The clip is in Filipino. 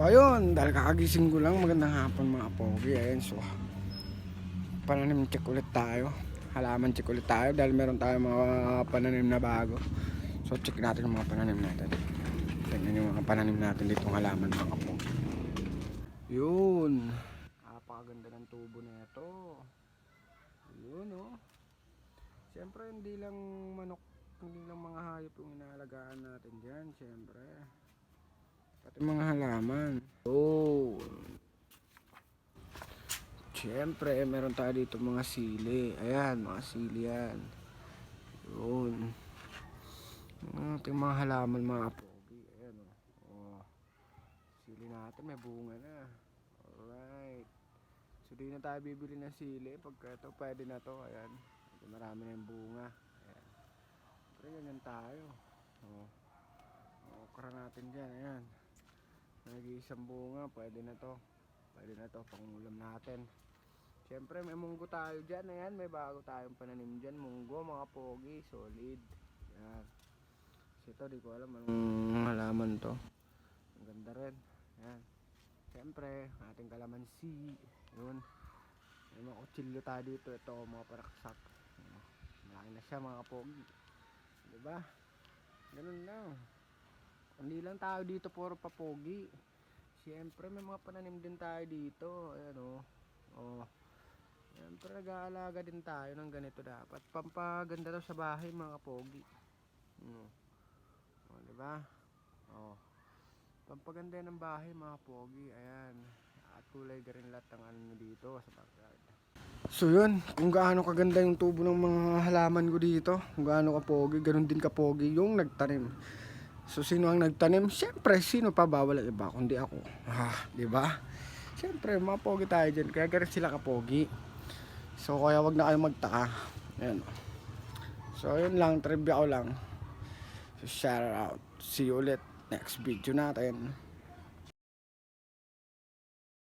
Ayun, dahil kakagising ko lang, magandang hapon mga pogi. Ayun, so, pananim check ulit tayo. Halaman check ulit tayo dahil meron tayong mga pananim na bago. So, check natin yung mga pananim natin. Tingnan yung mga pananim natin dito halaman mga pogi. Yun. Napakaganda ng tubo na ito. Yun, oh. Siyempre, hindi lang manok, hindi lang mga hayop yung inaalagaan natin dyan, siyempre. Pati mga halaman. Oh. Siyempre, meron tayo dito mga sili. Ayan, mga sili yan. Yun. Ating mga halaman, mga pogi. Ayan, oh. oh. Sili natin, may bunga na. Alright. So, di na tayo bibili ng sili. Pagka ito, pwede na to. Ayan. Marami na yung bunga. Ayan. Pero ganyan tayo. Oh. Okra natin dyan. Ayan. Nag-iisang bunga, pwede na to. Pwede na to, pangulam natin. Siyempre, may munggo tayo dyan. Ayan, may bago tayong pananim dyan. Munggo, mga pogi, solid. Yan. Kasi ito, di ko alam anong halaman to. Ang ganda rin. Ayan. Siyempre, ating kalamansi. Yun. May mga kutsilyo tayo dito. Ito, mga paraksak. Malaki na siya, mga pogi. Diba? Ganun lang. Hindi lang tayo dito puro papogi. Siyempre may mga pananim din tayo dito. Ayan o. Oh. Siyempre nag-aalaga din tayo ng ganito dapat. Pampaganda daw sa bahay mga pogi. Hmm. O, di ba? Oh. Pampaganda ng bahay mga pogi. Ayan. At kulay rin lahat ng ano dito sa backyard. So yun, kung gaano kaganda yung tubo ng mga halaman ko dito, kung gaano kapogi, ganun din kapogi yung nagtanim. So sino ang nagtanim? Siyempre, sino pa ba wala iba kundi ako. Ah, 'di ba? Siyempre, mga pogi tayo diyan. Kaya ganun sila kapogi. So kaya wag na kayo magtaka. Ayun. So yun lang, trivia ko lang. So shout out. See you ulit next video natin.